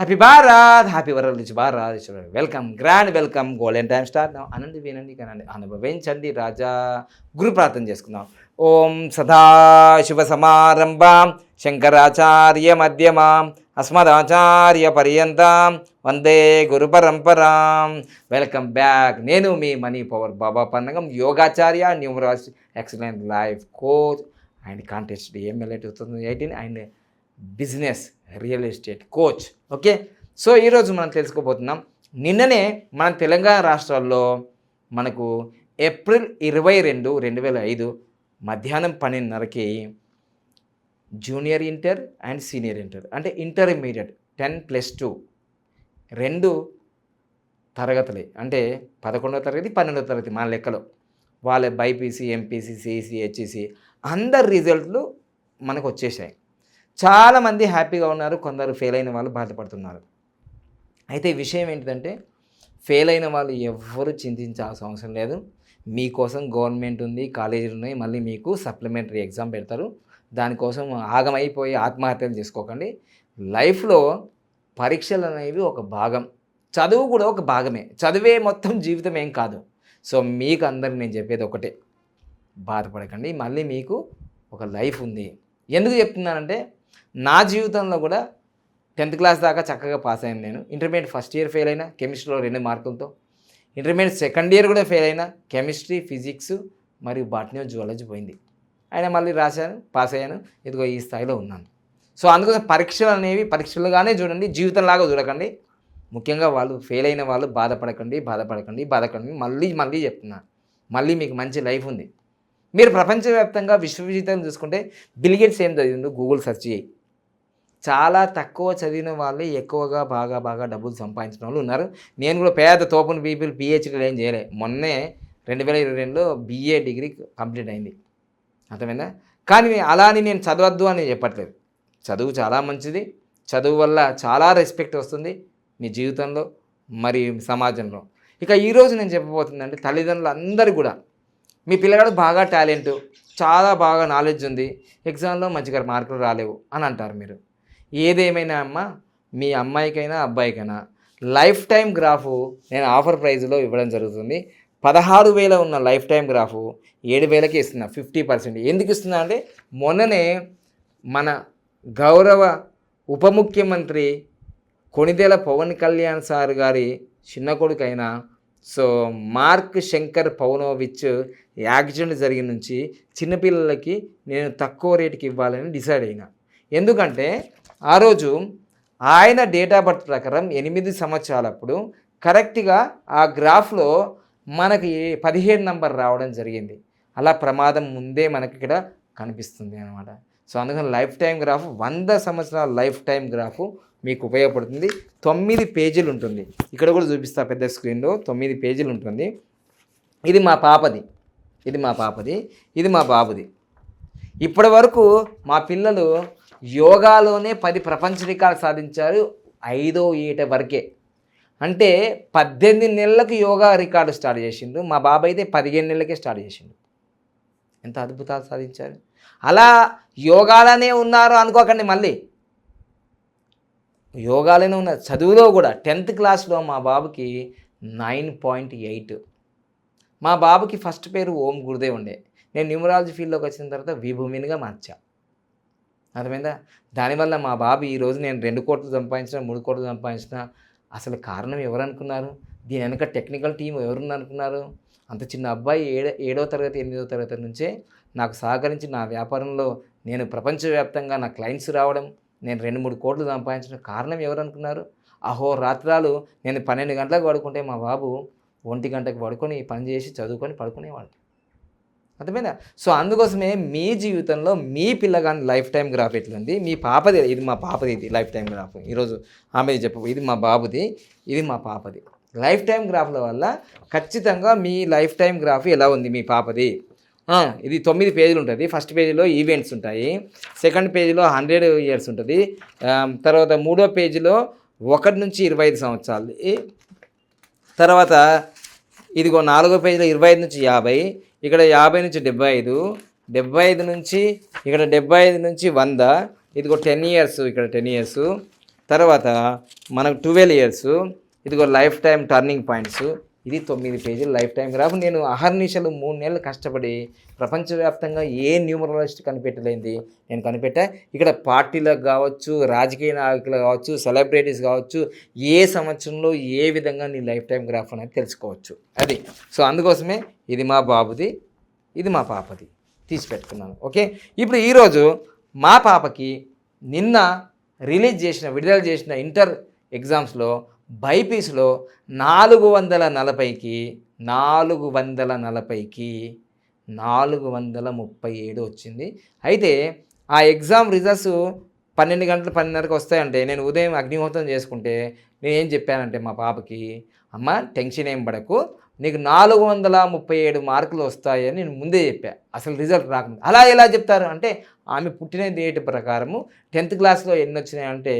Happy Bharat happy world నుంచి Bharat welcome grand welcome golden time star అనండి వినండి కనండి. అనుభవించండి రాజా. గురు ప్రార్థన చేసుకుందాం. ఓం సదాశివ సమారంభాం. శంకరాచార్య మధ్యమాం. అస్మదాచార్య పర్యంతం. వందే గురు పరంపరాం. వెల్కమ్ బ్యాక్ నేను మీ money power Baba Pannagam Yogacharya numerous excellent life coach and contest MLA two thousand eighteen and business real estate coach okay? So ఈరోజు మనం తెలుసుకోబోతున్నాం. నిన్ననే మన తెలంగాణ రాష్ట్రాల్లో మనకు ఏప్రిల్ ఇరవై రెండు రెండు వేల ఐదు మధ్యాహ్నం పన్నెండున్నరకి junior inter and senior inter అంటే ఇంటర్మీడియట్ టెన్ ప్లస్ టూ రెండు తరగతులే. అంటే పదకొండవ తరగతి పన్నెండవ తరగతి మన లెక్కలో. వాళ్ళ బైపీసీ ఎంపీసీ సిఈసీ హెచ్ఈసీ అందరి రిజల్ట్లు మనకు వచ్చేసాయి. చాలామంది హ్యాపీగా ఉన్నారు కొందరు ఫెయిల్ అయిన వాళ్ళు బాధపడుతున్నారు. అయితే విషయం ఏంటిదంటే ఫెయిల్ అయిన వాళ్ళు ఎవ్వరు చింతించాల్సిన అవసరం లేదు. మీకోసం గవర్నమెంట్ ఉంది కాలేజీలు ఉన్నాయి మళ్ళీ మీకు సప్లిమెంటరీ ఎగ్జామ్ పెడతారు. దానికోసం ఆగమైపోయి ఆత్మహత్యలు చేసుకోకండి. లైఫ్లో పరీక్షలు అనేవి ఒక భాగం. చదువు కూడా ఒక భాగమే. చదివే మొత్తం జీవితం ఏం కాదు. సో మీకు అందరికి నేను చెప్పేది ఒకటే. బాధపడకండి. మళ్ళీ మీకు ఒక లైఫ్ ఉంది. ఎందుకు చెప్తున్నానంటే నా జీవితంలో కూడా టెన్త్ క్లాస్ దాకా చక్కగా పాస్ అయ్యాను నేను. ఇంటర్మీడియట్ ఫస్ట్ ఇయర్ ఫెయిల్ అయినా కెమిస్ట్రీలో రెండు మార్కులతో. ఇంటర్మీడియట్ సెకండ్ ఇయర్ కూడా ఫెయిల్ అయినా కెమిస్ట్రీ ఫిజిక్స్ మరియు బాటనీ జువాలజీ పోయింది. ఆయన మళ్ళీ రాశాను పాస్ అయ్యాను. ఇదిగో ఈ స్థాయిలో ఉన్నాను. సో అందుకోసం పరీక్షలు అనేవి పరీక్షలుగానే చూడండి జీవితంలాగా చూడకండి. ముఖ్యంగా వాళ్ళు ఫెయిల్ అయిన వాళ్ళు బాధపడకండి బాధపడకండి బాధపడండి మళ్ళీ మళ్ళీ చెప్తున్నాను మళ్ళీ మీకు మంచి లైఫ్ ఉంది. మీరు ప్రపంచవ్యాప్తంగా విశ్వవిజేతం చూసుకుంటే బిలిగేట్స్ ఏం చదివిందో గూగుల్ సెర్చ్ చేయి. చాలా తక్కువ చదివిన వాళ్ళే ఎక్కువగా బాగా బాగా డబ్బులు సంపాదించిన వాళ్ళు ఉన్నారు. నేను కూడా పేద తోపని పీపుల్ పిహెచ్డీలు ఏం చేయలే. మొన్నే రెండు వేల ఇరవై రెండులో బీఏ డిగ్రీ కంప్లీట్ అయింది. అర్థమైందా? కానీ అలా అని నేను చదవద్దు అని చెప్పట్లేదు. చదువు చాలా మంచిది. చదువు వల్ల చాలా రెస్పెక్ట్ వస్తుంది మీ జీవితంలో మరి సమాజంలో. ఇక ఈరోజు నేను చెప్పబోతుందంటే తల్లిదండ్రులు అందరూ కూడా మీ పిల్లగాడు బాగా టాలెంట్ చాలా బాగా నాలెడ్జ్ ఉంది ఎగ్జామ్లో మంచిగా మార్కులు రాలేవు అని అంటారు మీరు. ఏదేమైనా అమ్మ మీ అమ్మాయికైనా అబ్బాయికైనా లైఫ్ టైం గ్రాఫు నేను ఆఫర్ ప్రైజ్లో ఇవ్వడం జరుగుతుంది. పదహారు వేల ఉన్న లైఫ్ టైం గ్రాఫు ఏడు వేలకి ఇస్తున్నా ఫిఫ్టీ పర్సెంట్ ఎందుకు ఇస్తున్నా అంటే మొన్ననే మన గౌరవ ఉప ముఖ్యమంత్రి కొణిదెల పవన్ కళ్యాణ్ సార్ గారి చిన్న కొడుకైన so Mark Shankar Pawanovich accident జరిగిన నుంచి చిన్నపిల్లలకి నేను తక్కువ రేటుకి ఇవ్వాలని డిసైడ్ అయినా. ఎందుకంటే ఆ రోజు ఆయన డేట్ ఆఫ్ బర్త్ ప్రకారం ఎనిమిది సంవత్సరాలప్పుడు కరెక్ట్గా ఆ గ్రాఫ్లో మనకి పదిహేడు నంబర్ రావడం జరిగింది. అలా ప్రమాదం ముందే మనకి ఇక్కడ కనిపిస్తుంది అనమాట సో అందుకని లైఫ్ టైం గ్రాఫ్ వంద సంవత్సరాల లైఫ్ టైం గ్రాఫ్ మీకు ఉపయోగపడుతుంది. తొమ్మిది పేజీలు ఉంటుంది. ఇక్కడ కూడా చూపిస్తా పెద్ద స్క్రీన్లో. తొమ్మిది పేజీలు ఉంటుంది. ఇది మా పాపది. ఇది మా పాపది. ఇది మా బాబుది. ఇప్పటి వరకు మా పిల్లలు యోగాలోనే పది ప్రపంచ రికార్డు సాధించారు ఐదో ఏట వరకే. అంటే పద్దెనిమిది నెలలకు యోగా రికార్డు స్టార్ట్ చేసిండు. మా బాబాయ్ అయితే పదిహేను నెలలకే స్టార్ట్ చేసిండు. ఎంత అద్భుతాలు సాధించారు. అలా యోగాలనే ఉన్నారు అనుకోకండి మళ్ళీ. యోగాలోనే ఉన్న చదువులో కూడా టెన్త్ క్లాస్లో మా బాబుకి నైన్ పాయింట్ ఎయిట్. మా బాబుకి ఫస్ట్ పేరు ఓం గురుదేవ్ ఉండే. నేను న్యూమరాలజీ ఫీల్డ్లోకి వచ్చిన తర్వాత విభూమినిగా మార్చా. అర్థమైందా? దానివల్ల మా బాబు ఈరోజు నేను రెండు కోట్లు సంపాదించిన మూడు కోట్లు సంపాదించిన అసలు కారణం ఎవరనుకున్నారు? దీని వెనక టెక్నికల్ టీం ఎవరున్నారు అనుకున్నారు అంత చిన్న అబ్బాయి ఏడ ఏడో తరగతి ఎనిమిదో తరగతి నుంచే నాకు సహకరించి నా వ్యాపారంలో నేను ప్రపంచవ్యాప్తంగా నా క్లయింట్స్ రావడం నేను రెండు మూడు కోట్లు సంపాదించడం కారణం ఎవరు అనుకున్నారు అహో రాత్రాలు నేను పన్నెండు గంటలకు పడుకుంటే మా బాబు ఒంటి గంటకు పడుకొని పని చేసి చదువుకొని పడుకునేవాడు. అర్థమైందా? సో అందుకోసమే మీ జీవితంలో మీ పిల్లగాని లైఫ్ టైం గ్రాఫ్ ఎట్లుంది? మీ పాపది ఇది మా పాపది ఇది లైఫ్ టైం గ్రాఫ్. ఈరోజు ఆమె చెప్పు ఇది మా బాబుది ఇది మా పాపది. లైఫ్ టైం గ్రాఫ్ల వల్ల ఖచ్చితంగా మీ లైఫ్ టైం గ్రాఫ్ ఎలా ఉంది మీ పాపది? ఇది తొమ్మిది పేజీలు ఉంటుంది. ఫస్ట్ పేజీలో ఈవెంట్స్ ఉంటాయి. సెకండ్ పేజీలో హండ్రెడ్ ఇయర్స్ ఉంటుంది. తర్వాత మూడో పేజీలో ఒకటి నుంచి ఇరవై ఐదు సంవత్సరాలు. తర్వాత ఇదిగో నాలుగో పేజీలో ఇరవై ఐదు నుంచి యాభై ఇక్కడ యాభై నుంచి డెబ్బై ఐదు డెబ్బై ఐదు నుంచి ఇక్కడ డెబ్బై ఐదు నుంచి వంద ఇదిగో టెన్ ఇయర్స్ ఇక్కడ టెన్ ఇయర్స్ తర్వాత మనకు ట్వెల్వ్ ఇయర్స్ ఇదిగో లైఫ్ టైం టర్నింగ్ పాయింట్స్ ఇది తొమ్మిది పేజీలు లైఫ్ టైం. గ్రాఫ్ నేను అహర్నిశలు మూడు నెలలు కష్టపడి ప్రపంచవ్యాప్తంగా ఏ న్యూమరాలజిస్ట్ కనిపెట్టలేంది నేను కనిపెట్టా. ఇక్కడ పార్టీలకు కావచ్చు రాజకీయ నాయకులు కావచ్చు సెలబ్రిటీస్ కావచ్చు ఏ సంవత్సరంలో ఏ విధంగా నీ లైఫ్ టైం గ్రాఫ్ అనేది తెలుసుకోవచ్చు. అది. సో అందుకోసమే ఇది మా బాబుది ఇది మా పాపది. తీసి పెట్టుకున్నాను ఓకే? ఇప్పుడు ఈరోజు మా పాపకి నిన్న రిలీజ్ చేసిన విడుదల చేసిన ఇంటర్ ఎగ్జామ్స్లో బైపీస్లో నాలుగు వందల నలభైకి నాలుగు వందల నలభైకి నాలుగు వందల ముప్పై ఏడు వచ్చింది. అయితే ఆ ఎగ్జామ్ రిజల్ట్స్ పన్నెండు గంటలు పన్నెండున్నరకు వస్తాయంటే నేను ఉదయం అగ్నిహోత్రం చేసుకుంటే నేను ఏం చెప్పానంటే మా పాపకి అమ్మ టెన్షన్ ఏం పడకు నీకు నాలుగు వందల ముప్పై ఏడు మార్కులు వస్తాయని నేను ముందే చెప్పా. అసలు రిజల్ట్ రాకుండా. అలా ఎలా చెప్తారు? అంటే ఆమె పుట్టిన డేట్ ప్రకారము టెన్త్ క్లాస్లో ఎన్ని వచ్చినాయంటే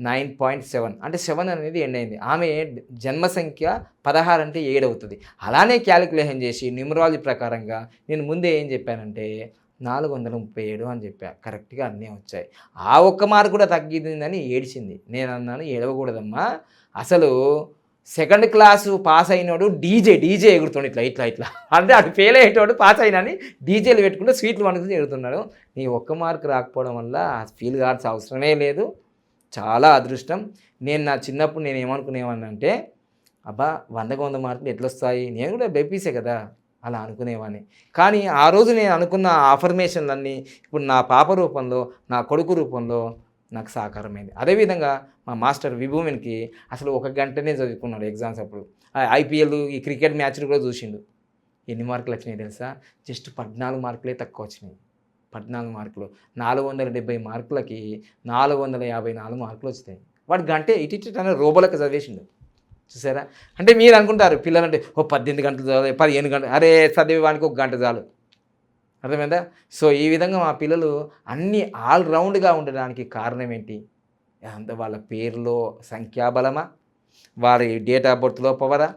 నైన్ పాయింట్ సెవెన్. అంటే సెవెన్ అనేది ఎండ్ అయింది. ఆమె జన్మ సంఖ్య పదహారు అంటే ఏడు అవుతుంది. అలానే క్యాలిక్యులేషన్ చేసి న్యూమరాలజీ ప్రకారంగా నేను ముందే ఏం చెప్పానంటే నాలుగు వందల ముప్పై ఏడు అని చెప్పా. కరెక్ట్గా అన్నీ వచ్చాయి. ఆ ఒక్క మార్కు కూడా తగ్గిందని ఏడిచింది. నేను అన్నాను ఏడవకూడదమ్మా. అసలు సెకండ్ క్లాసు పాస్ అయినోడు డీజే డీజే ఎగురుతుంది ఇట్లా ఇట్లా ఇట్లా. అంటే అటు ఫెయిల్ అయ్యేటోడు పాస్ అయినని డీజేలు పెట్టుకుంటే స్వీట్లు వండుకుని ఎగురుతున్నాడు నీ ఒక్క మార్క్ రాకపోవడం వల్ల ఫీల్ కావాల్సిన అవసరమే లేదు. చాలా అదృష్టం. నేను నా చిన్నప్పుడు నేను ఏమనుకునేవాడిని అంటే అబ్బా వందకు వంద మార్కులు ఎట్లొస్తాయి? నేను కూడా బెప్పీసే కదా. అలా అనుకునేవాడిని. కానీ ఆ రోజు నేను అనుకున్న ఆఫర్మేషన్లన్నీ ఇప్పుడు నా పాప రూపంలో నా కొడుకు రూపంలో నాకు సహకారమైంది అదేవిధంగా మా మాస్టర్ విభూమిన్కి అసలు ఒక గంటనే చదువుకున్నాడు ఎగ్జామ్స్ అప్పుడు. ఐపీఎల్ ఈ క్రికెట్ మ్యాచ్లు కూడా చూసిండు. ఎన్ని మార్కులు వచ్చినాయి తెలుసా? జస్ట్ పద్నాలుగు మార్కులే తక్కువ వచ్చినాయి. పద్నాలుగు మార్కులు నాలుగు వందల డెబ్బై మార్కులకి నాలుగు వందల యాభై నాలుగు మార్కులు వచ్చినాయి. వాడు గంటే ఇటు ఇటు అనే రోబోలకు చదివేసిండు. చూసారా? అంటే మీరు అనుకుంటారు పిల్లలంటే ఓ పద్దెనిమిది గంటలు చదివే పదిహేను గంటలు అరే చదివే వానికి ఒక గంట చాలు. అర్థమైందా? సో ఈ విధంగా మా పిల్లలు అన్నీ ఆల్రౌండ్గా ఉండడానికి కారణం ఏంటి? అంత వాళ్ళ పేరులో సంఖ్యాబలమా? వారి డేట్ ఆఫ్ బర్త్లో పవరా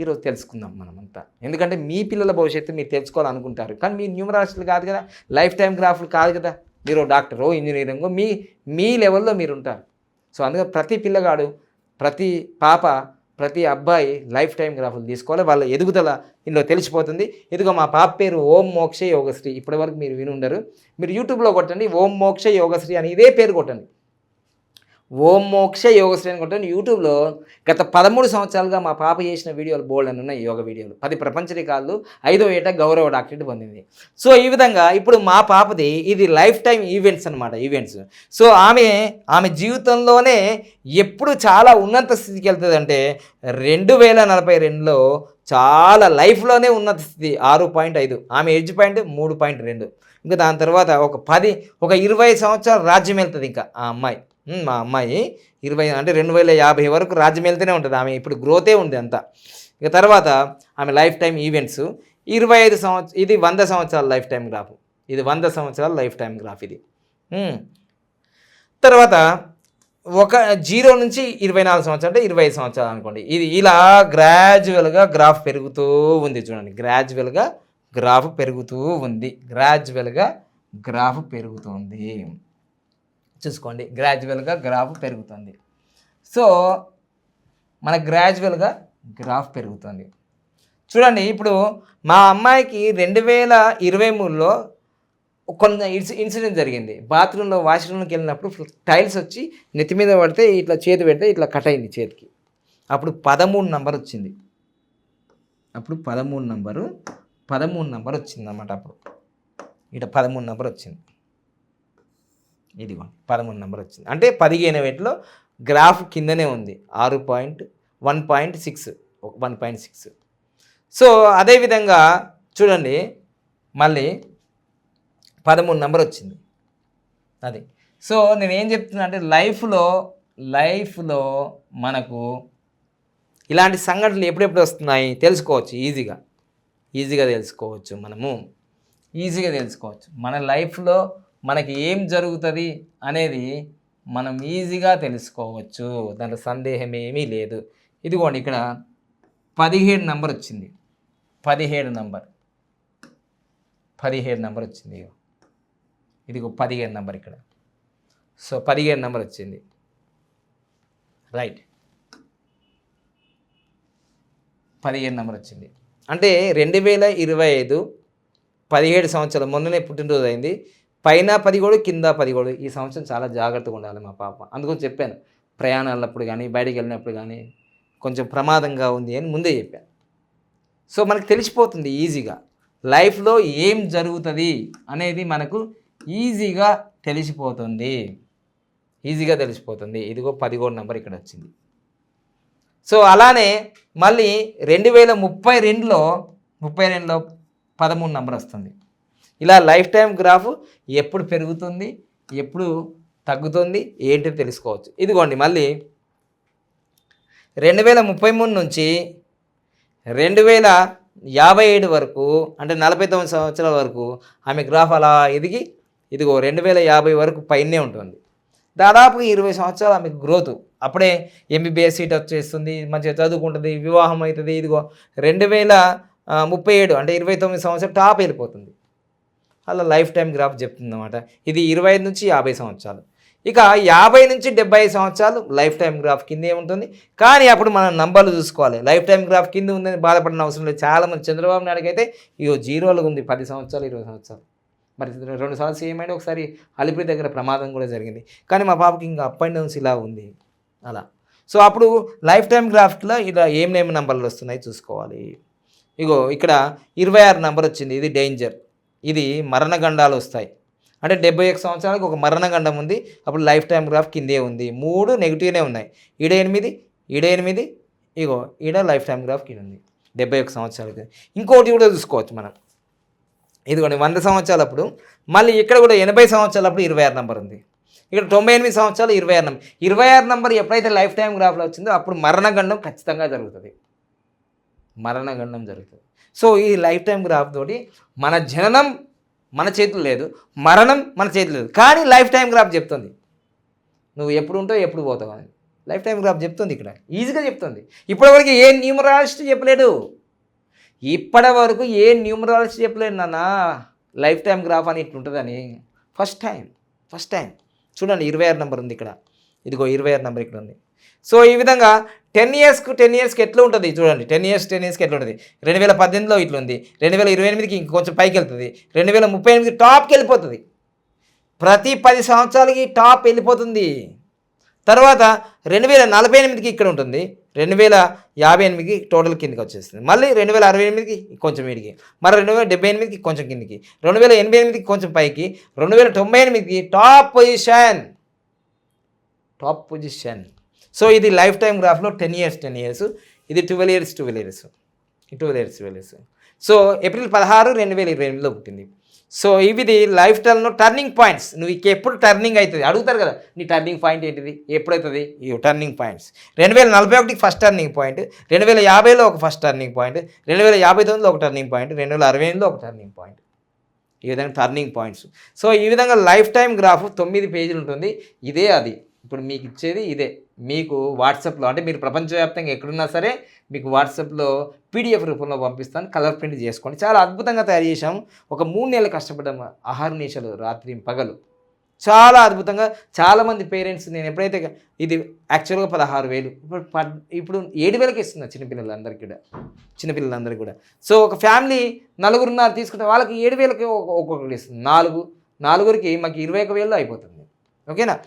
ఈరోజు తెలుసుకుందాం మనమంతా. ఎందుకంటే మీ పిల్లల భవిష్యత్తు మీరు తెలుసుకోవాలనుకుంటారు. కానీ మీ న్యూమరాలజిస్టులు కాదు కదా లైఫ్ టైం గ్రాఫ్లు కాదు కదా మీరు డాక్టరో ఇంజనీరింగో మీ మీ లెవెల్లో మీరు ఉంటారు సో అందుకని ప్రతి పిల్లగాడు ప్రతి పాప ప్రతి అబ్బాయి లైఫ్ టైం గ్రాఫ్లు తీసుకోవాలి. వాళ్ళ ఎదుగుదల ఇందులో తెలిసిపోతుంది. ఇదిగో మా పాప పేరు ఓం మోక్ష యోగశ్రీ ఇప్పటివరకు మీరు విని ఉండరు మీరు యూట్యూబ్లో కొట్టండి ఓం మోక్ష యోగశ్రీ అని ఇదే పేరు కొట్టండి. ఓం మోక్ష యోగ శ్రేణి కొట్టండి యూట్యూబ్లో గత పదమూడు సంవత్సరాలుగా మా పాప చేసిన వీడియోలు బోల్డ్ అని ఉన్నాయి యోగ వీడియోలు. పది ప్రపంచ రికార్డులు ఐదో ఏట గౌరవ డాక్టరేట్ పొందింది. సో ఈ విధంగా ఇప్పుడు మా పాపది ఇది లైఫ్ టైం ఈవెంట్స్ అనమాట ఈవెంట్స్. సో ఆమె ఆమె జీవితంలోనే ఎప్పుడు చాలా ఉన్నత స్థితికి వెళ్తుంది అంటే రెండు వేల నలభై రెండులో చాలా లైఫ్లోనే ఉన్నత స్థితి ఆరు పాయింట్ ఐదు. ఆమె ఏజ్ పాయింట్ మూడు పాయింట్ రెండు. ఇంకా దాని తర్వాత ఒక పది ఒక ఇరవై సంవత్సరాలు రాజ్యం వెళ్తుంది ఇంకా ఆ అమ్మాయి. మా అమ్మాయి ఇరవై అంటే రెండు వేల యాభై వరకు రాజ్యం వెళ్తూనే ఉంటుంది. ఆమె ఇప్పుడు గ్రోతే ఉంది అంతా. ఇక తర్వాత ఆమె లైఫ్ టైం ఈవెంట్స్ ఇరవై ఐదు సంవత్సరం ఇది వంద సంవత్సరాల లైఫ్ టైం గ్రాఫ్ ఇది వంద సంవత్సరాల లైఫ్ టైం గ్రాఫ్ ఇది. తర్వాత ఒక జీరో నుంచి ఇరవై నాలుగు సంవత్సరాలు అంటే ఇరవై ఐదు సంవత్సరాలు అనుకోండి. ఇది ఇలా గ్రాడ్యువల్గా గ్రాఫ్ పెరుగుతూ ఉంది చూడండి. గ్రాడ్యువల్గా గ్రాఫ్ పెరుగుతూ ఉంది. గ్రాడ్యువల్గా గ్రాఫ్ పెరుగుతుంది. చూసుకోండి. గ్రాడ్యువల్గా గ్రాఫ్ పెరుగుతుంది. సో మన గ్రాడ్యువల్గా గ్రాఫ్ పెరుగుతుంది. చూడండి ఇప్పుడు మా అమ్మాయికి రెండు వేల ఇరవై మూడులో కొంత ఇన్సి ఇన్సిడెంట్ జరిగింది. బాత్రూంలో వాష్రూమ్కి వెళ్ళినప్పుడు టైల్స్ వచ్చి నెత్తి మీద పడితే ఇట్లా చేతి పెడితే ఇట్లా కట్ అయింది చేతికి. అప్పుడు పదమూడు నంబర్ వచ్చింది. అప్పుడు పదమూడు నంబరు పదమూడు నంబర్ వచ్చింది అన్నమాట అప్పుడు. ఇట పదమూడు నంబర్ వచ్చింది. ఇదిగోండి పదమూడు నెంబర్ వచ్చింది. అంటే పదిహేను వేటిలో గ్రాఫ్ కిందనే ఉంది. ఆరు point one point six one point six. So అదేవిధంగా చూడండి మళ్ళీ పదమూడు నెంబర్ వచ్చింది. అది. సో నేను ఏం చెప్తున్నా అంటే లైఫ్లో లైఫ్లో మనకు ఇలాంటి సంఘటనలు ఎప్పుడెప్పుడు వస్తున్నాయి తెలుసుకోవచ్చు ఈజీగా. ఈజీగా తెలుసుకోవచ్చు మనము. ఈజీగా తెలుసుకోవచ్చు. మన లైఫ్లో మనకి ఏం జరుగుతుంది అనేది మనం ఈజీగా తెలుసుకోవచ్చు. దాంట్లో సందేహం ఏమీ లేదు. ఇదిగోండి ఇక్కడ పదిహేడు నంబర్ వచ్చింది. పదిహేడు నంబర్. పదిహేడు నంబర్ వచ్చింది ఇదిగో పదిహేడు నంబర్ ఇక్కడ. సో పదిహేడు నెంబర్ వచ్చింది. రైట్. పదిహేను నెంబర్ వచ్చింది. అంటే రెండు వేల ఇరవై ఐదు పదిహేడు సంవత్సరాల మొన్ననే పుట్టినరోజు అయింది. పైన పదిగోడు కింద పదిగోడు ఈ సంవత్సరం చాలా జాగ్రత్తగా ఉండాలి మా పాప. అందుకని చెప్పాను. ప్రయాణాలప్పుడు కానీ బయటికి వెళ్ళినప్పుడు కానీ కొంచెం ప్రమాదంగా ఉంది అని ముందే చెప్పాను. సో మనకు తెలిసిపోతుంది ఈజీగా. లైఫ్లో ఏం జరుగుతుంది అనేది మనకు ఈజీగా తెలిసిపోతుంది. ఈజీగా తెలిసిపోతుంది. ఇదిగో పదిగోడు నెంబర్ ఇక్కడ వచ్చింది. సో అలానే మళ్ళీ రెండు వేల ముప్పై రెండులో ముప్పై రెండులో పదమూడు నెంబర్ వస్తుంది. ఇలా లైఫ్ టైం గ్రాఫ్ ఎప్పుడు పెరుగుతుంది ఎప్పుడు తగ్గుతుంది ఏంటి తెలుసుకోవచ్చు. ఇదిగోండి మళ్ళీ రెండు వేల ముప్పై మూడు నుంచి రెండు వేల యాభై ఏడు వరకు అంటే నలభై తొమ్మిది సంవత్సరాల వరకు ఆమె గ్రాఫ్ అలా ఎదిగి ఇదిగో రెండు వేల యాభై వరకు పైనే ఉంటుంది. దాదాపు ఇరవై సంవత్సరాలు ఆమెకు గ్రోత్. అప్పుడే ఎంబీబీఎస్ సీట్ వచ్చేస్తుంది మంచిగా చదువుకుంటుంది వివాహం అవుతుంది ఇదిగో రెండు వేల ముప్పై ఏడు అంటే ఇరవై తొమ్మిది సంవత్సరాలు టాప్ వెళ్ళిపోతుంది. అలా లైఫ్ టైం గ్రాఫ్ చెప్తుంది అనమాట ఇది ఇరవై ఐదు నుంచి యాభై సంవత్సరాలు. ఇక యాభై నుంచి డెబ్బై సంవత్సరాలు లైఫ్ టైం గ్రాఫ్ కిందే ఉంటుంది. కానీ అప్పుడు మనం నంబర్లు చూసుకోవాలి. లైఫ్ టైం గ్రాఫ్ కింద ఉందని బాధపడిన అవసరం లేదు. చాలామంది చంద్రబాబు నాయుడుకి అయితే ఇగో జీరోలుగా ఉంది. పది సంవత్సరాలు ఇరవై సంవత్సరాలు. మరి రెండు సార్లు ఏమైనా ఒకసారి అలిపిరి దగ్గర ప్రమాదం కూడా జరిగింది. కానీ మా పాపకి ఇంకా అప్ అండ్ డౌన్స్ ఇలా ఉంది. అలా. సో అప్పుడు లైఫ్ టైం గ్రాఫ్లో ఇలా ఏమేమి నంబర్లు వస్తున్నాయి చూసుకోవాలి. ఇగో ఇక్కడ ఇరవై ఆరు నెంబర్ వచ్చింది. ఇది డేంజర్. ఇది మరణగండాలు వస్తాయి. అంటే డెబ్బై ఒక సంవత్సరాలకు ఒక మరణగండం ఉంది. అప్పుడు లైఫ్ టైం గ్రాఫ్ కిందే ఉంది. మూడు నెగిటివ్నే ఉన్నాయి. ఈడ ఎనిమిది ఈడ ఎనిమిది ఇగో ఈడ లైఫ్ టైం గ్రాఫ్ కింద ఉంది. డెబ్బై ఒక సంవత్సరాలకి ఇంకోటి కూడా చూసుకోవచ్చు మనం. ఇదిగోండి వంద సంవత్సరాలప్పుడు మళ్ళీ ఇక్కడ కూడా ఎనభై సంవత్సరాలప్పుడు ఇరవై ఆరు నెంబర్ ఉంది. ఇక్కడ తొంభై ఎనిమిది సంవత్సరాలు ఇరవై ఆరు నెంబర్. ఇరవై ఆరు నెంబర్ ఎప్పుడైతే లైఫ్ టైం గ్రాఫ్లో వచ్చిందో అప్పుడు మరణగండం ఖచ్చితంగా జరుగుతుంది. మరణగండం జరుగుతుంది. సో ఈ లైఫ్ టైం గ్రాఫ్ తోటి మన జననం మన చేతులు లేదు మరణం మన చేతులు లేదు. కానీ లైఫ్ టైం గ్రాఫ్ చెప్తుంది. నువ్వు ఎప్పుడు ఉంటావు ఎప్పుడు పోతావు అని. లైఫ్ టైం గ్రాఫ్ చెప్తుంది ఇక్కడ. ఈజీగా చెప్తుంది. ఇప్పటివరకు ఏ న్యూమరాలజిస్ట్ చెప్పలేడు ఇప్పటి వరకు ఏ న్యూమరాలజిస్ట్ చెప్పలేడు నాన్న. లైఫ్ టైం గ్రాఫ్ అని ఇట్లుంటుందని. First time first time. చూడండి ఇరవై ఆరు నెంబర్ ఉంది ఇక్కడ. ఇదిగో ఇరవై ఆరు నెంబర్ ఇక్కడ ఉంది. సో ఈ విధంగా టెన్ ఇయర్స్కు టెన్ ఇయర్స్కి ఎట్లా ఉంటుంది చూడండి. టెన్ ఇయర్స్ టెన్ ఇయర్స్కి ఎట్లా ఉంటుంది? రెండు వేల పద్దెనిమిదిలో ఇట్లా ఉంది రెండు వేల ఇరవై ఎనిమిదికి ఇంకొంచెం పైకి వెళ్తుంది రెండు వేల ముప్పై ఎనిమిది టాప్కి వెళ్ళిపోతుంది. ప్రతి పది సంవత్సరాలకి టాప్ వెళ్ళిపోతుంది. తర్వాత రెండు వేల నలభై ఎనిమిదికి ఇక్కడ ఉంటుంది. రెండు వేల యాభై ఎనిమిదికి టోటల్ కిందకి వచ్చేస్తుంది. మళ్ళీ రెండు వేల అరవై ఎనిమిదికి కొంచెం మీడికి మరి రెండు వేల డెబ్బై ఎనిమిదికి కొంచెం కిందికి. రెండు వేల ఎనభై ఎనిమిదికి కొంచెం పైకి. రెండు వేల తొంభై ఎనిమిదికి top position. Top position. So ఇది లైఫ్ టైం గ్రాఫ్లో టెన్ ఇయర్స్ టెన్ ఇయర్స్. ఇది twelve years twelve years. Twelve years twelve years. So April పదహారు రెండు వేల ఇరవై ఎనిమిదిలో పుట్టింది. సో ఇవిది లైఫ్ టైంలో టర్నింగ్ పాయింట్స్. నువ్వు ఇక ఎప్పుడు టర్నింగ్ అవుతుంది? అడుగుతారు కదా నీ టర్నింగ్ పాయింట్ ఏంటిది? ఎప్పుడవుతుంది? ఈ టర్నింగ్ పాయింట్స్. రెండు వేల నలభై ఒకటికి ఫస్ట్ టర్నింగ్ పాయింట్ రెండు వేల యాభైలో ఒక ఫస్ట్ టర్నింగ్ పాయింట్ రెండు వేల యాభై తొమ్మిదిలో ఒక టర్నింగ్ పాయింట్ రెండు వేల అరవై ఎనిమిదిలో ఒక టర్నింగ్ పాయింట్. ఈ విధంగా టర్నింగ్ పాయింట్స్. సో ఈ విధంగా లైఫ్ టైం గ్రాఫ్ తొమ్మిది పేజీలు ఉంటుంది. ఇదే అది. ఇప్పుడు మీకు ఇచ్చేది ఇదే. మీకు వాట్సాప్లో అంటే మీరు ప్రపంచవ్యాప్తంగా ఎక్కడున్నా సరే మీకు వాట్సాప్లో పీడిఎఫ్ రూపంలో పంపిస్తాను కలర్ ప్రింట్ చేసుకోండి. చాలా అద్భుతంగా తయారు చేశాం. ఒక మూడు నెలలు కష్టపడ్డాము ఆహార రాత్రి పగలు. చాలా అద్భుతంగా చాలామంది పేరెంట్స్ నేను ఎప్పుడైతే ఇది యాక్చువల్గా పదహారు వేలు ఇప్పుడు పద్ ఇప్పుడు ఏడు వేలకి ఇస్తున్నా చిన్నపిల్లలందరికీ కూడా. చిన్నపిల్లలందరికీ కూడా. సో ఒక ఫ్యామిలీ నలుగురున్నర తీసుకుంటే వాళ్ళకి ఏడు వేలకి ఒక- ఒక్కొక్కటి ఇస్తుంది నాలుగు నాలుగురికి మాకు ఇరవై ఒక వేలు అయిపోతుంది. ఓకేనా?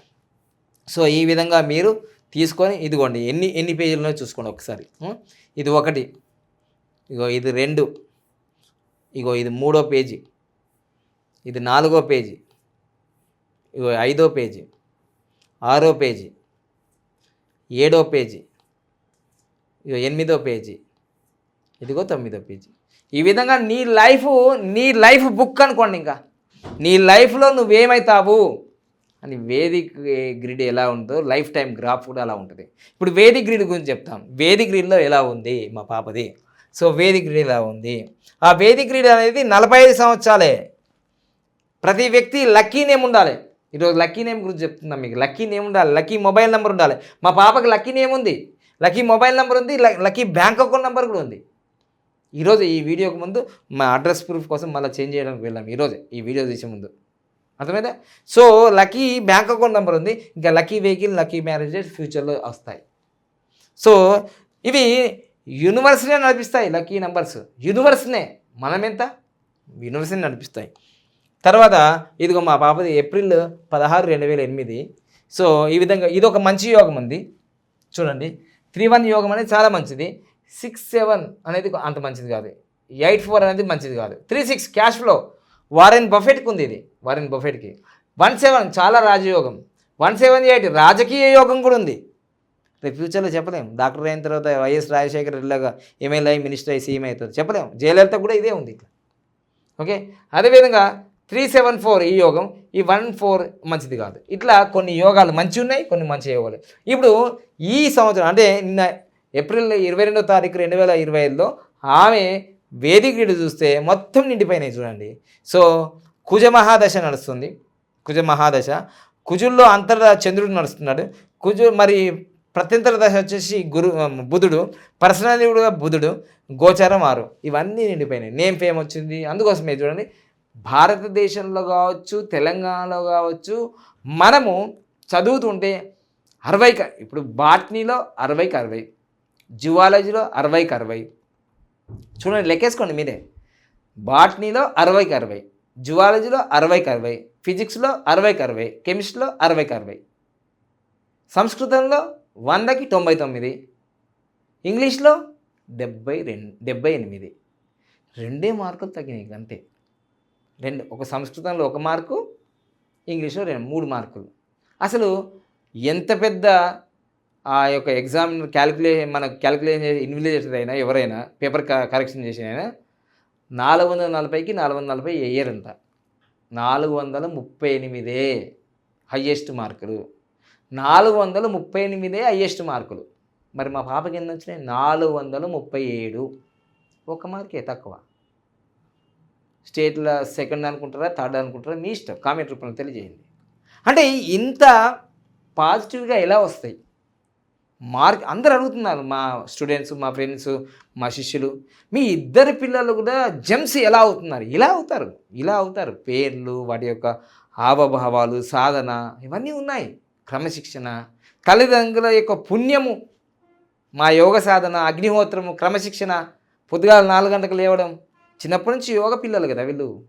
సో ఈ విధంగా మీరు తీసుకొని ఇదిగోండి ఎన్ని ఎన్ని పేజీలనో చూసుకోండి ఒకసారి. ఇది ఒకటి ఇగో ఇది రెండు ఇగో ఇది మూడో పేజీ ఇది నాలుగో పేజీ ఇగో ఐదో పేజీ ఆరో పేజీ ఏడో పేజీ ఇగో ఎనిమిదో పేజీ ఇదిగో తొమ్మిదో పేజీ. ఈ విధంగా నీ లైఫ్ నీ లైఫ్ బుక్ అనుకోండి ఇంకా. నీ లైఫ్లో నువ్వేమవుతావు అని వేదిక్ గ్రిడ్ ఎలా ఉందో లైఫ్ టైం గ్రాఫ్ కూడా అలా ఉంటుంది. ఇప్పుడు వేదిక్ గ్రిడ్ గురించి చెప్తాం. వేదిక్ గ్రిడ్లో ఎలా ఉంది మా పాపది? సో వేదిక్ గ్రిడ్ ఎలా ఉంది? ఆ వేదిక్ గ్రిడ్ అనేది నలభై ఐదు సంవత్సరాలే. ప్రతి వ్యక్తి లక్కీ నేమ్ ఉండాలి. ఈరోజు లక్కీ నేమ్ గురించి చెప్తున్నాం మీకు. లక్కీ నేమ్ ఉండాలి. లక్కీ మొబైల్ నెంబర్ ఉండాలి. మా పాపకి లక్కీ నేమ్ ఉంది. లక్కీ మొబైల్ నెంబర్ ఉంది. లక్కీ బ్యాంక్ అకౌంట్ నెంబర్ కూడా ఉంది. ఈరోజు ఈ వీడియోకి ముందు మా అడ్రస్ ప్రూఫ్ కోసం మళ్ళీ చేంజ్ చేయడానికి వెళ్ళాం. ఈరోజే ఈ వీడియో తీసే ముందు. అర్థమైందా? So lucky bank account number ఉంది. ఇంకా లక్కీ వెహికల్ లక్కీ మ్యారేజెస్ ఫ్యూచర్లో వస్తాయి. సో ఇవి యూనివర్స్నే నడిపిస్తాయి లక్కీ నెంబర్స్. యూనివర్స్నే. మనం ఎంత యూనివర్స్ని నడిపిస్తాయి. తర్వాత ఇదిగో మా పాపది ఏప్రిల్ పదహారు రెండు వేల ఎనిమిది. సో ఈ విధంగా ఇది ఒక మంచి యోగం ఉంది. చూడండి. త్రీ వన్ యోగం అనేది చాలా మంచిది. సిక్స్ సెవెన్ అనేది అంత మంచిది కాదు. ఎయిట్ ఫోర్ అనేది మంచిది కాదు. Three six cash flow. Warren బఫెట్కి ఉంది ఇది వారెన్ బఫెట్కి. వన్ సెవెన్ చాలా రాజయోగం. వన్ సెవెన్ ఎయిట్ రాజకీయ యోగం కూడా ఉంది. రేపు ఫ్యూచర్లో చెప్పలేం. డాక్టర్ అయిన తర్వాత వైఎస్ రాజశేఖర్ రెడ్డిలాగా ఎమ్మెల్యే మినిస్టర్ అయ్యి సీఎం అవుతుంది చెప్పలేం. జయలలిత కూడా ఇదే ఉంది ఇట్లా. ఓకే? అదేవిధంగా త్రీ సెవెన్ ఫోర్ ఈ యోగం ఈ వన్ ఫోర్ మంచిది కాదు. ఇట్లా కొన్ని యోగాలు మంచి ఉన్నాయి కొన్ని మంచి యోగాలు. ఇప్పుడు ఈ సంవత్సరం అంటే నిన్న ఏప్రిల్ ఇరవై రెండో తారీఖు రెండు వేల ఇరవై ఐదులో ఆమె వేదికడు చూస్తే మొత్తం నిండిపోయినాయి చూడండి. సో కుజ మహాదశ నడుస్తుంది. కుజ మహాదశ. కుజుల్లో అంతర్ చంద్రుడు నడుస్తున్నాడు. కుజు మరి ప్రత్యంతర దశ వచ్చేసి గురు బుధుడు. పర్సనాలిటీగా బుధుడు గోచారం ఆరు. ఇవన్నీ నిండిపోయినాయి. నేమ్ ఫేమ్ వచ్చింది. అందుకోసమే చూడండి. భారతదేశంలో కావచ్చు తెలంగాణలో కావచ్చు మనము చదువుతుంటే అరవైకి ఇప్పుడు బాట్నీలో అరవైకి అరవై జువాలజీలో అరవైకి అరవై చూడండి లెక్కేసుకోండి మీరే. బాట్నీలో అరవైకి అరవై జువాలజీలో అరవైకి అరవై ఫిజిక్స్లో అరవైకి అరవై కెమిస్ట్రీలో అరవైకి అరవై సంస్కృతంలో వందకి తొంభై తొమ్మిది ఇంగ్లీష్లో డెబ్బై రెండు డెబ్బై ఎనిమిది. రెండే మార్కులు తగ్గినాయి అంతే. రెండు ఒక సంస్కృతంలో ఒక మార్కు ఇంగ్లీష్లో రెండు మూడు మార్కులు. అసలు ఎంత పెద్ద ఆ యొక్క ఎగ్జామ్ క్యాలిక్యులేషన్ మన క్యాలిక్యులేషన్ చేసి ఇన్విజిలేటర్ అయినా ఎవరైనా పేపర్ కరెక్షన్ చేసిన అయినా నాలుగు వందల నలభైకి నాలుగు వందల నలభై వేయరంట నాలుగు వందల ముప్పై ఎనిమిదే హయ్యెస్ట్ మార్కులు. నాలుగు వందల ముప్పై ఎనిమిదే హయ్యెస్ట్ మార్కులు. మరి మా పాపకి ఎన్ని వచ్చినాయి? నాలుగు వందల ముప్పై ఏడు ఒక మార్కే తక్కువ. స్టేట్లో సెకండ్ అనుకుంటారా థర్డ్ అనుకుంటారా? మీ ఇష్టం. కామెంట్ రూపంలో తెలియజేయండి. అంటే ఇంత పాజిటివ్గా ఎలా వస్తాయి? మార్క్ అందరు అడుగుతున్నారు. మా స్టూడెంట్స్ మా ఫ్రెండ్స్ మా శిష్యులు. మీ ఇద్దరు పిల్లలు కూడా జెమ్స్ ఎలా అవుతున్నారు? ఇలా అవుతారు. ఇలా అవుతారు. పేర్లు వాటి యొక్క హావభావాలు సాధన ఇవన్నీ ఉన్నాయి. క్రమశిక్షణ తల్లిదండ్రుల యొక్క పుణ్యము మా యోగ సాధన అగ్నిహోత్రము క్రమశిక్షణ పొద్దుగాల నాలుగు గంటలకు లేవడం. చిన్నప్పటి నుంచి యోగ పిల్లలు కదా వీళ్ళు.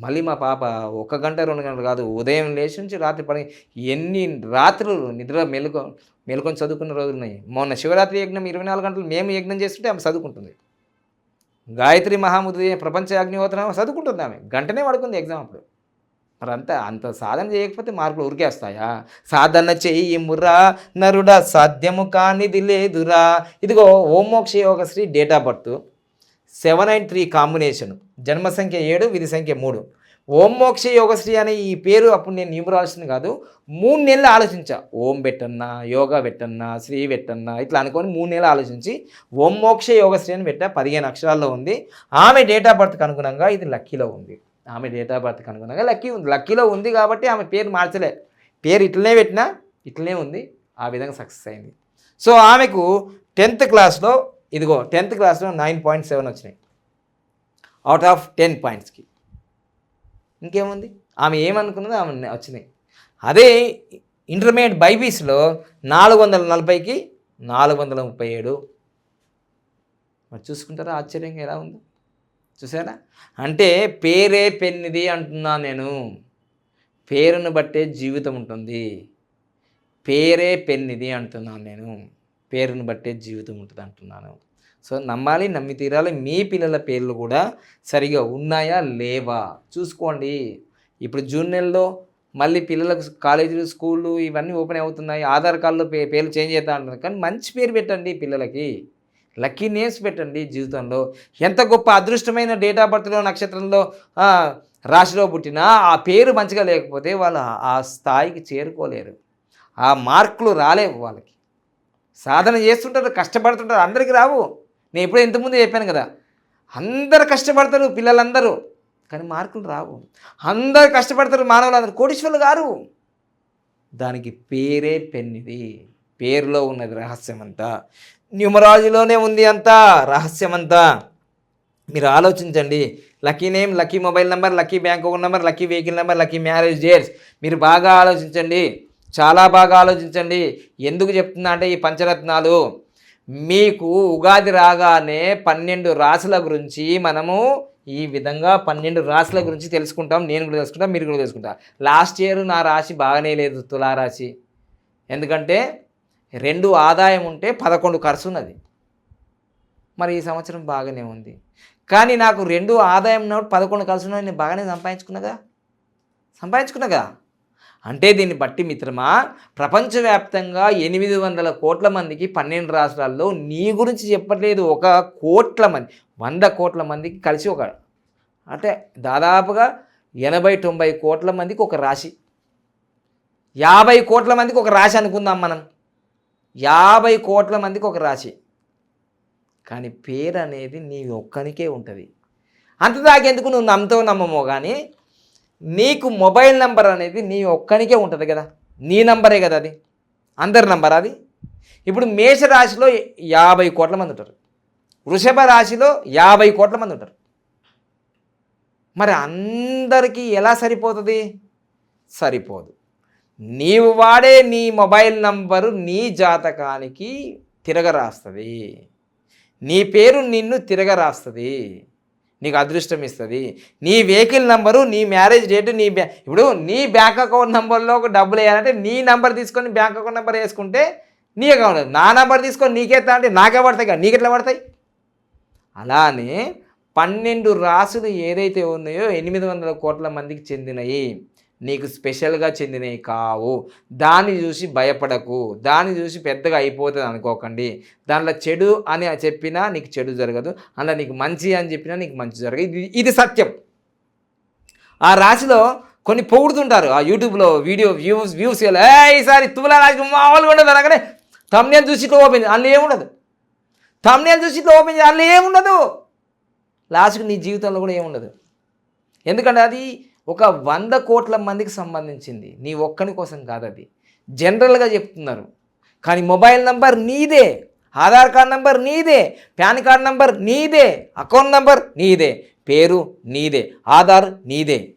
మళ్ళీ మా పాప ఒక గంట రెండు గంటలు కాదు ఉదయం లేచి నుంచి రాత్రి పని ఎన్ని రాత్రులు నిద్ర మెలుకొ మెలుకొని చదువుకున్న రోజులు ఉన్నాయి. మొన్న శివరాత్రి యజ్ఞం ఇరవై నాలుగు గంటలు మేము యజ్ఞం చేస్తుంటే ఆమె చదువుకుంటుంది. గాయత్రి మహాముద్రి ప్రపంచ అగ్నిహోత్రం చదువుకుంటుంది ఆమె. గంటనే పడుకుంది ఎగ్జామ్ అప్పుడు. మరి అంత అంత సాధన చేయకపోతే మార్కులు ఉరికేస్తాయా? సాధన చెయ్యి ముర్రా నరుడా సాధ్యము కానిది లేదురా. ఇదిగో Om Moksha Yoga Shri date of birth. Seven nine three combination. జన్మ సంఖ్య ఏడు విధి సంఖ్య మూడు. ఓం మోక్ష యోగశ్రీ అనే ఈ పేరు అప్పుడు నేను న్యూమరాల్సింది కాదు మూడు నెలలు ఆలోచించా. ఓం పెట్టన్నా యోగా పెట్టన్నా శ్రీ పెట్టన్నా ఇట్లా అనుకొని మూడు నెలలు ఆలోచించి ఓం మోక్ష యోగశ్రీ అని పెట్టా. పదిహేను అక్షరాల్లో ఉంది. ఆమె డేట్ ఆఫ్ బర్త్కి అనుగుణంగా ఇది లక్కీలో ఉంది. ఆమె డేట్ ఆఫ్ బర్త్కి అనుగుణంగా లక్కీ ఉంది. లక్కీలో ఉంది కాబట్టి ఆమె పేరు మార్చలే. పేరు ఇట్లనే పెట్టినా ఇట్లనే ఉంది. ఆ విధంగా సక్సెస్ అయింది. సో ఆమెకు టెన్త్ క్లాస్లో ఇదిగో టెన్త్ క్లాస్లో నైన్ పాయింట్ సెవెన్ వచ్చినాయి. అవుట్ ఆఫ్ టెన్ పాయింట్స్కి ఇంకేముంది? ఆమె ఏమనుకున్నదో ఆమె వచ్చినాయి. అదే ఇంటర్మీడియట్ బైబీస్లో నాలుగు వందల నలభైకి నాలుగు వందల ముప్పై ఏడు. మరి చూసుకుంటారా ఆశ్చర్యంగా ఎలా ఉంది? చూసారా? అంటే పేరే పెన్నిది అంటున్నా నేను. పేరును బట్టే జీవితం ఉంటుంది. పేరే పెన్నిది అంటున్నాను నేను. పేరును బట్టే జీవితం ఉంటుంది అంటున్నాను సో నమ్మాలి నమ్మి తీరాలి మీ పిల్లల పేర్లు కూడా సరిగా ఉన్నాయా లేవా? చూసుకోండి. ఇప్పుడు జూన్ నెలలో మళ్ళీ పిల్లలకు కాలేజీలు స్కూళ్ళు ఇవన్నీ ఓపెన్ అవుతున్నాయి. ఆధార్ కార్డులో పే పేర్లు చేంజ్ అవుతా అంటున్నారు. కానీ మంచి పేరు పెట్టండి పిల్లలకి. లక్కీ నేమ్స్ పెట్టండి జీవితంలో. ఎంత గొప్ప అదృష్టమైన డేట్ ఆఫ్ బర్త్లో నక్షత్రంలో రాశిలో పుట్టినా ఆ పేరు మంచిగా లేకపోతే వాళ్ళు ఆ స్థాయికి చేరుకోలేరు. ఆ మార్కులు రాలేవు వాళ్ళకి. సాధన చేస్తుంటారు కష్టపడుతుంటారు అందరికీ రావు. నేను ఎప్పుడో ఇంతకుముందు చెప్పాను కదా అందరు కష్టపడతారు పిల్లలందరూ కానీ మార్కులు రావు. అందరు కష్టపడతారు మానవులందరూ కోటీశ్వరులు గారు. దానికి పేరే పెన్నిది. పేరులో ఉన్నది రహస్యం అంతా న్యూమరాలజీలోనే ఉంది అంతా రహస్యం అంతా మీరు ఆలోచించండి. Lucky name lucky mobile number lucky bank account number lucky vehicle number lucky marriage dates. మీరు బాగా ఆలోచించండి. చాలా బాగా ఆలోచించండి. ఎందుకు చెప్తున్నా అంటే ఈ పంచరత్నాలు. మీకు ఉగాది రాగానే పన్నెండు రాసుల గురించి మనము ఈ విధంగా పన్నెండు రాశుల గురించి తెలుసుకుంటాం. నేను కూడా తెలుసుకుంటాను మీరు కూడా తెలుసుకుంటాం. లాస్ట్ ఇయర్ నా రాశి బాగానే లేదు తులారాశి. ఎందుకంటే రెండు ఆదాయం ఉంటే పదకొండు ఖర్చు ఉన్నది. మరి ఈ సంవత్సరం బాగానే ఉంది. కానీ నాకు రెండు ఆదాయం ఉన్నప్పుడు పదకొండు ఖర్చు ఉన్నది నేను బాగానే సంపాదించుకున్నగా సంపాదించుకున్నగా అంటే దీన్ని బట్టి మిత్రమా ప్రపంచవ్యాప్తంగా ఎనిమిది వందల కోట్ల మందికి పన్నెండు రాష్ట్రాల్లో నీ గురించి చెప్పట్లేదు ఒక కోట్ల మంది వంద కోట్ల మందికి కలిసి ఒక అంటే దాదాపుగా ఎనభై తొంభై కోట్ల మందికి ఒక రాశి. యాభై కోట్ల మందికి ఒక రాశి అనుకుందాం మనం. యాభై కోట్ల మందికి ఒక రాశి. కానీ పేరు అనేది నీ ఒక్కనికే ఉంటుంది. అంత దాకెందుకు నువ్వు నమ్ముతావు నమ్మమో కానీ నీకు మొబైల్ నెంబర్ అనేది నీ ఒక్కనికే ఉంటుంది కదా. నీ నంబరే కదా అది. అందరి నంబర్ అది? ఇప్పుడు మేషరాశిలో యాభై కోట్ల మంది ఉంటారు. వృషభ రాశిలో యాభై కోట్ల మంది ఉంటారు. మరి అందరికీ ఎలా సరిపోతుంది? సరిపోదు. నీవు వాడే నీ మొబైల్ నంబరు నీ జాతకానికి తిరగరాస్తుంది. నీ పేరు నిన్ను తిరగరాస్తుంది. నీకు అదృష్టం ఇస్తుంది. నీ వెహికల్ నంబరు నీ మ్యారేజ్ డేట్ నీ బ్యా ఇప్పుడు నీ బ్యాంక్ అకౌంట్ నెంబర్లో ఒక డబ్బులు వేయాలంటే నీ నంబర్ తీసుకొని బ్యాంక్ అకౌంట్ నెంబర్ వేసుకుంటే నీ అకౌంట్ నా నంబర్ తీసుకొని నీకెత్తా అంటే నాకే పడతాయి కదా నీకెట్లా పడతాయి? అలానే పన్నెండు రాసులు ఏదైతే ఉన్నాయో ఎనిమిది వందల కోట్ల మందికి చెందినవి నీకు స్పెషల్గా చెందినవి కావు. దాన్ని చూసి భయపడకు. దాన్ని చూసి పెద్దగా అయిపోతుంది అనుకోకండి. దాంట్లో చెడు అని చెప్పినా నీకు చెడు జరగదు. అందులో నీకు మంచి అని చెప్పినా నీకు మంచి జరగదు. ఇది ఇది సత్యం. ఆ రాశిలో కొన్ని పొగుడుతుంటారు. ఆ యూట్యూబ్లో వీడియో వ్యూస్ వ్యూస్ ఏ ఈసారి తులా రాశి మామూలుగా ఉండదు అనగానే తమ్నేలు చూసి ఇట్లా ఓపెన్ అందులో ఏముండదు. తమ్నేలు చూసి ఇట్లా ఓపెన్ అందులో ఏముండదు. లాస్ట్కి నీ జీవితంలో కూడా ఏముండదు. ఎందుకంటే అది ఒక వంద కోట్ల మందికి సంబంధించింది. నీ ఒక్కని కోసం కాదు అది జనరల్గా చెప్తున్నారు. కానీ మొబైల్ నంబర్ నీదే. ఆధార్ కార్డ్ నంబర్ నీదే. పాన్ కార్డ్ నంబర్ నీదే. అకౌంట్ నంబర్ నీదే. పేరు నీదే. ఆధార్ నీదే.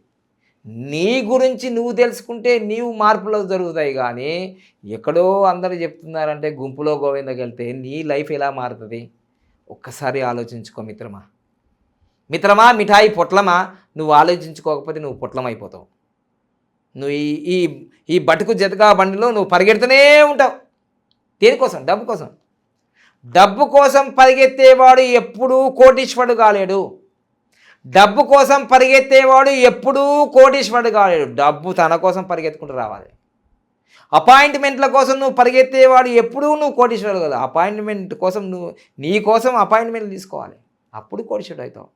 నీ గురించి నువ్వు తెలుసుకుంటే నీవు మార్పులు జరుగుతాయి కానీ ఎక్కడో అందరూ చెప్తున్నారంటే గుంపులో గోవిందకి వెళ్తే నీ లైఫ్ ఎలా మారుతుంది? ఒక్కసారి ఆలోచించుకో మిత్రమా. మిత్రమా మిఠాయి పొట్లమా? నువ్వు ఆలోచించుకోకపోతే నువ్వు పొట్లమైపోతావు. నువ్వు ఈ ఈ ఈ బటుకు జతగా బండిలో నువ్వు పరిగెడుతూనే ఉంటావు. దేనికోసం? డబ్బు కోసం. డబ్బు కోసం పరిగెత్తేవాడు ఎప్పుడూ కోటీశ్వరుడు కాలేడు డబ్బు కోసం పరిగెత్తేవాడు ఎప్పుడూ కోటీశ్వరుడు కాలేడు డబ్బు తన కోసం పరిగెత్తుకుంటూ రావాలి. అపాయింట్మెంట్ల కోసం నువ్వు పరిగెత్తేవాడు ఎప్పుడూ నువ్వు కోటీశ్వరుడు కాదు అపాయింట్మెంట్ కోసం నువ్వు నీ కోసం అపాయింట్మెంట్ తీసుకోవాలి. అప్పుడు కోటీశ్వరుడు అవుతావు.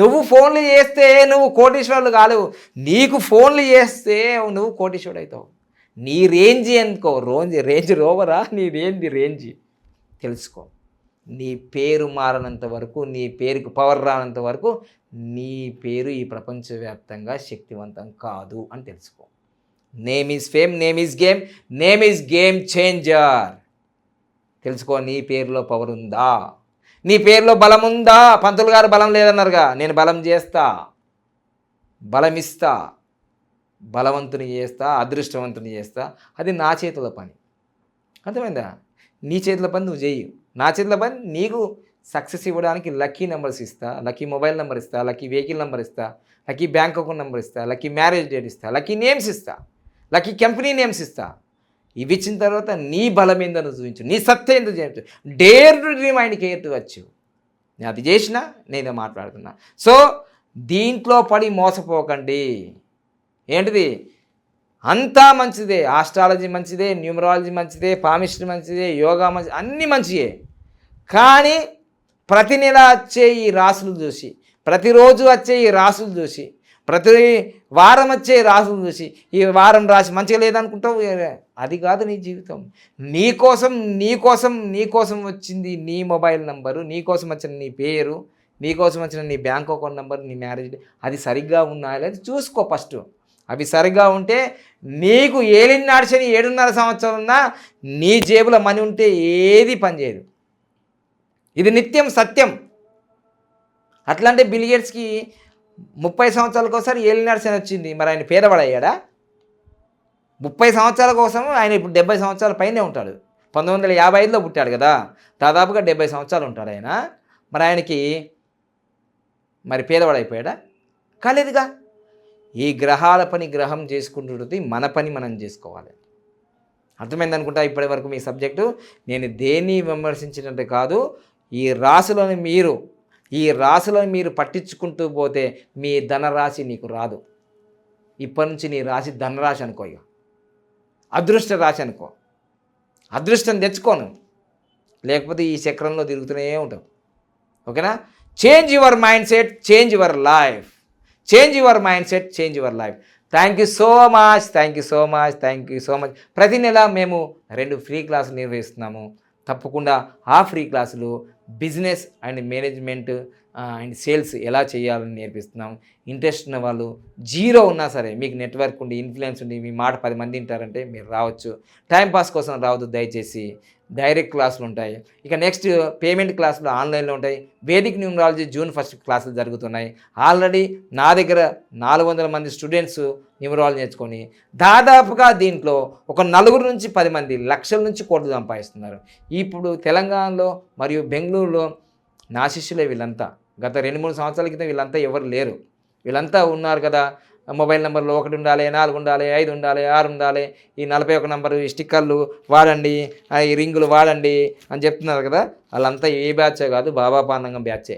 నువ్వు ఫోన్లు చేస్తే నువ్వు కోటీశ్వరులు కాలేవు నీకు ఫోన్లు చేస్తే నువ్వు కోటీశ్వరుడు అవుతావు నీ రేంజ్ ఎందుకో? రోంజ్ రేంజ్ రోవరా నీ రేంజ్ రేంజ్ తెలుసుకో. నీ పేరు మారనంత వరకు నీ పేరుకు పవర్ రానంత వరకు నీ పేరు ఈ ప్రపంచవ్యాప్తంగా శక్తివంతం కాదు అని తెలుసుకో. Name is fame name is game name is game changer తెలుసుకో నీ పేరులో పవర్ ఉందా? నీ పేరులో బలం ఉందా పంతులు గారు బలం లేదన్నారుగా. నేను బలం చేస్తా. బలం ఇస్తా బలవంతుని చేస్తా. అదృష్టవంతుని చేస్తా. అది నా చేతుల పని. అర్థమైందా? నీ చేతుల పని నువ్వు చేయి నా చేతుల పని నీకు సక్సెస్ ఇవ్వడానికి లక్కీ నెంబర్స్ ఇస్తా. లక్కీ మొబైల్ నెంబర్ ఇస్తా. లక్కీ వెహికల్ నెంబర్ ఇస్తా. లక్కీ బ్యాంక్ అకౌంట్ నెంబర్ ఇస్తా. లక్కీ మ్యారేజ్ డేట్ ఇస్తా. లక్కీ నేమ్స్ ఇస్తా. లక్కీ కంపెనీ నేమ్స్ ఇస్తా. ఇవి ఇచ్చిన తర్వాత నీ బలం ఏందని చూపించు నీ సత్తా ఎందుకు చేయొచ్చు డేర్ టు డ్రీమ్ ఆయనకి ఎత్తు వచ్చు? నేను అది చేసినా నేనే మాట్లాడుతున్నా. సో దీంట్లో పడి మోసపోకండి. ఏంటిది? అంతా మంచిదే. ఆస్ట్రాలజీ మంచిదే న్యూమరాలజీ మంచిదే పామిస్ట్రీ మంచిదే యోగా మంచి అన్నీ మంచియే. కానీ ప్రతి నెల వచ్చే ఈ రాసులు చూసి ప్రతిరోజు వచ్చే ఈ రాసులు చూసి ప్రతి వారం వచ్చే రాసులు చూసి ఈ వారం రాసి మంచిగా లేదనుకుంటావు? అది కాదు నీ జీవితం. నీకోసం నీకోసం నీ కోసం వచ్చింది నీ మొబైల్ నంబరు నీ కోసం వచ్చిన నీ పేరు నీకోసం వచ్చిన నీ బ్యాంక్ అకౌంట్ నెంబర్ నీ మ్యారేజ్ అది సరిగ్గా ఉన్నాయా లేదా చూసుకో ఫస్ట్. అవి సరిగ్గా ఉంటే నీకు ఏలిని నడిచని ఏడున్నర సంవత్సరం ఉన్నా నీ జేబులో మనీ ఉంటే ఏది పనిచేయదు ఇది నిత్యం సత్యం. అట్లాంటి బిలియర్స్కి ముప్పై సంవత్సరాలకు ఒకసారి ఏలి శని వచ్చింది. మరి ఆయన పేదవాడయ్యాడా ముప్పై సంవత్సరాల కోసం ఆయన ఇప్పుడు డెబ్బై సంవత్సరాల పైనే ఉంటాడు. పంతొమ్మిది వందల యాభై ఐదులో పుట్టాడు కదా. దాదాపుగా డెబ్బై సంవత్సరాలు ఉంటాడు ఆయన. మరి ఆయనకి మరి పేదవాడైపోయాడా కాలేదుగా. ఈ గ్రహాల పని గ్రహం చేసుకుంటుంది మన పని మనం చేసుకోవాలి. అర్థమైంది అనుకుంటా ఇప్పటి వరకు మీ సబ్జెక్టు. నేను దేన్ని విమర్శించినట్టు కాదు. ఈ రాశులను మీరు ఈ రాశులను మీరు పట్టించుకుంటూ పోతే మీ ధనరాశి నీకు రాదు. ఇప్పటి నుంచి నీ రాశి ధనరాశి అనుకో ఇక అదృష్ట రాశి అనుకో. అదృష్టం తెచ్చుకోను లేకపోతే ఈ చక్రంలో తిరుగుతూనే ఉంటాం ఓకేనా? Change your mindset change your life change your mindset change your life thank you so much thank you so much thank you so much ప్రతి నెల మేము రెండు ఫ్రీ క్లాసులు నిర్వహిస్తున్నాము. తప్పకుండా ఆ ఫ్రీ క్లాసులు business and management and sales ఎలా చేయాలని నేర్పిస్తున్నాం. ఇంట్రెస్ట్ ఉన్న వాళ్ళు జీరో ఉన్నా సరే మీకు నెట్వర్క్ ఉండి ఇన్ఫ్లుయెన్స్ ఉండి మీ మాట పది మంది వింటారంటే మీరు రావచ్చు. టైంపాస్ కోసం రావద్దు దయచేసి. డైరెక్ట్ క్లాసులు ఉంటాయి. ఇక నెక్స్ట్ పేమెంట్ క్లాసులు ఆన్లైన్లో ఉంటాయి. వేదిక్ న్యూమరాలజీ జూన్ ఫస్ట్ క్లాసులు జరుగుతున్నాయి. ఆల్రెడీ నా దగ్గర నాలుగు వందల మంది స్టూడెంట్స్ న్యూమరాలజీ నేర్చుకొని దాదాపుగా దీంట్లో ఒక నలుగురు నుంచి పది మంది లక్షల నుంచి కోట్లు సంపాదిస్తున్నారు. ఇప్పుడు తెలంగాణలో మరియు బెంగళూరులో నా శిష్యులే వీళ్ళంతా. గత రెండు మూడు సంవత్సరాల క్రితం వీళ్ళంతా ఎవరు లేరు. వీళ్ళంతా ఉన్నారు కదా. మొబైల్ నెంబర్లో ఒకటి ఉండాలి నాలుగు ఉండాలి ఐదు ఉండాలి ఆరు ఉండాలి ఈ నలభై ఒక నెంబరు ఈ స్టిక్కర్లు వాడండి ఆ, ఈ రింగులు వాడండి అని చెప్తున్నారు కదా వాళ్ళంతా ఏ బ్యాచే కాదు బాబా పాండంగం బ్యాచే.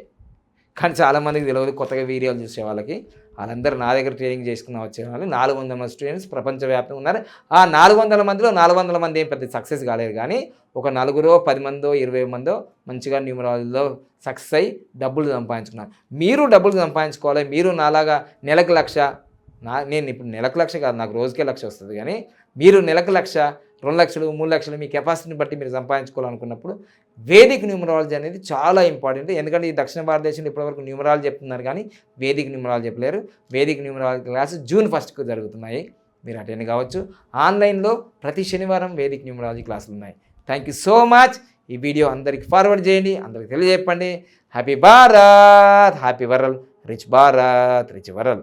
కానీ చాలామందికి తెలియదు కొత్తగా వీడియోలు చూసే వాళ్ళకి. వాళ్ళందరూ నా దగ్గర ట్రైనింగ్ చేసుకున్న వచ్చే వాళ్ళు. నాలుగు వందల మంది స్టూడెంట్స్ ప్రపంచవ్యాప్తంగా ఉన్నారు. ఆ నాలుగు వందల మందిలో నాలుగు వందల మంది ఏం పెద్ద సక్సెస్ కాలేదు కానీ ఒక నలుగురో పది మందో ఇరవై మందో మంచిగా న్యూమరాలజీలో సక్సెస్ అయ్యి డబ్బులు సంపాదించుకున్నారు. మీరు డబ్బులు సంపాదించుకోవాలి మీరు నాలాగా నెలకు లక్ష నా నేను ఇప్పుడు నెలకు లక్ష కాదు నాకు రోజుకే లక్ష వస్తుంది. కానీ మీరు నెలకు లక్ష రెండు లక్షలు మూడు లక్షలు మీ కెపాసిటీని బట్టి మీరు సంపాదించుకోవాలనుకున్నప్పుడు వేదిక న్యూమరాలజీ అనేది చాలా ఇంపార్టెంట్. ఎందుకంటే ఈ దక్షిణ భారతదేశంలో ఇప్పటివరకు న్యూమరాలజీ చెప్తున్నారు కానీ వేదిక న్యూమరాలజీ చెప్పలేరు. వేదిక న్యూమరాలజీ క్లాసు జూన్ ఫస్ట్కు జరుగుతున్నాయి. మీరు అటెండ్ కావచ్చు? ఆన్లైన్లో ప్రతి శనివారం వేదిక న్యూమరాలజీ క్లాసులు ఉన్నాయి. Thank you so much. ఈ వీడియో అందరికి ఫార్వర్డ్ చేయండి అందరికి తెలియజెప్పండి. Happy Bharat happy world rich Bharat rich world